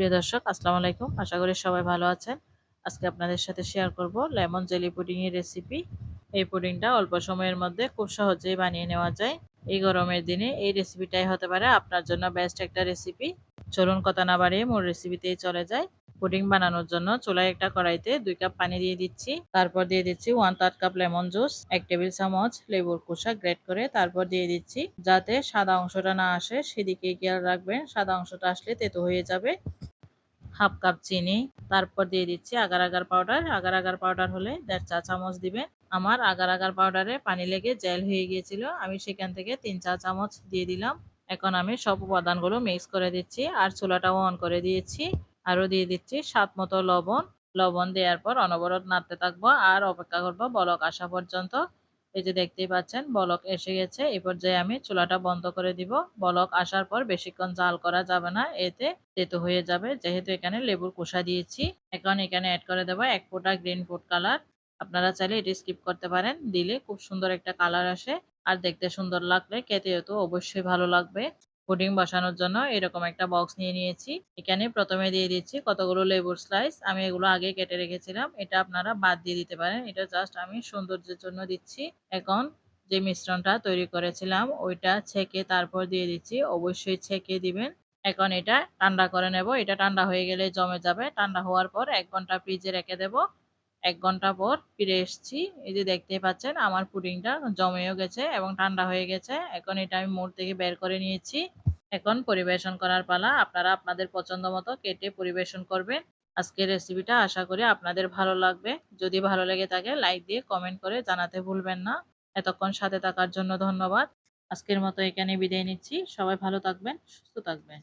প্রিয় দর্শক, আসসালামু আলাইকুম। আশা করি সবাই ভালো আছেন। আজকে আপনাদের সাথে শেয়ার করব লেমন জেলি পুডিং এর রেসিপি এই পুডিংটা অল্প সময়ের মধ্যে খুব সহজেই বানিয়ে নেওয়া যায়। এই গরমের দিনে এই রেসিপিটাই হতে পারে আপনার জন্য বেস্ট একটা রেসিপি চলুন কথা না বাড়িয়ে মূল রেসিপিতেই চলে যায় পুডিং বানানোর জন্য চুলায় একটা কড়াইতে দুই কাপ পানি দিয়ে দিচ্ছি। তারপর দিয়ে দিচ্ছি one third cup lemon juice এক টেবিল চামচ লেবুর খোসা গ্রেট করে তারপর দিয়ে দিচ্ছি। যাতে সাদা অংশটা না আসে, সেদিকে খেয়াল রাখবেন, সাদা অংশটা আসলে তেতো হয়ে যাবে। হাফ কাপ চিনি, তারপর দিয়ে দিচ্ছি agar agar powder agar agar powder হলে দেড় চা চামচ দিবেন। আমার আগার আগার পাউডারে পানি লেগে জেল হয়ে গিয়েছিল। আমি সেখান থেকে তিন চা চামচ দিয়ে দিলাম। এখন আমি সব উপাদানগুলো মিক্স করে দিচ্ছি আর চুলাটাও অন করে দিয়েছি। আরও দিয়ে দিচ্ছি স্বাদ মতো লবণ। লবণ দেওয়ার পর অনবরত নাড়তে থাকব আর অপেক্ষা করব বলক আসা পর্যন্ত। এই যে দেখতেই পাচ্ছেন, বলক এসে গেছে। এই পর্যায়ে আমি চুলাটা বন্ধ করে দিব। বলক আসার পর বেশিক্ষণ জাল করা যাবে না, এতে তেতো হয়ে যাবে। যেহেতু এখানে লেবুর কোষা দিয়েছি, এখন এখানে অ্যাড করে দেবো এক ফোঁটা গ্রিন ফুড কালার আপনারা চাইলে এটি স্কিপ করতে পারেন, দিলে খুব সুন্দর একটা কালার আসে। আর দেখতে সুন্দর লাগলে, খেতেও তো অবশ্যই ভালো লাগবে। পুডিং বসানোর জন্য এরকম একটা বক্স নিয়ে নিয়েছি। এখানে প্রথমে দিয়ে দিচ্ছি কতগুলো লেবুর স্লাইস আমি এগুলো আগে কেটে রেখেছিলাম। এটা আপনারা বাদ দিয়ে দিতে পারেন। এটা জাস্ট আমি সৌন্দর্যের জন্য দিচ্ছি। এখন যে মিশ্রণটা তৈরি করেছিলাম, ওইটা ছেঁকে তারপর দিয়ে দিচ্ছি। অবশ্যই ছেঁকে দিবেন। এখন এটা ঠান্ডা করে নেব। এটা ঠান্ডা হয়ে গেলে জমে যাবে। ঠান্ডা হওয়ার পর এক ঘণ্টা ফ্রিজে রেখে দেব। এক ঘণ্টা পর ফিরে এসছি। এই যে দেখতে পাচ্ছেন, আমার পুডিংটা জমেও গেছে এবং ঠান্ডা হয়ে গেছে। এখন এটা আমি মোড় থেকে বের করে নিয়েছি। এখন পরিবেশন করার পালা। আপনারা আপনাদের পছন্দ মতো কেটে পরিবেশন করবেন। আজকের রেসিপিটা আশা করি আপনাদের ভালো লাগবে। যদি ভালো লেগে থাকে লাইক দিয়ে কমেন্ট করে জানাতে ভুলবেন না। এতক্ষণ সাথে থাকার জন্য ধন্যবাদ। আজকের মতো এখানে বিদায় নিচ্ছি। সবাই ভালো থাকবেন, সুস্থ থাকবেন।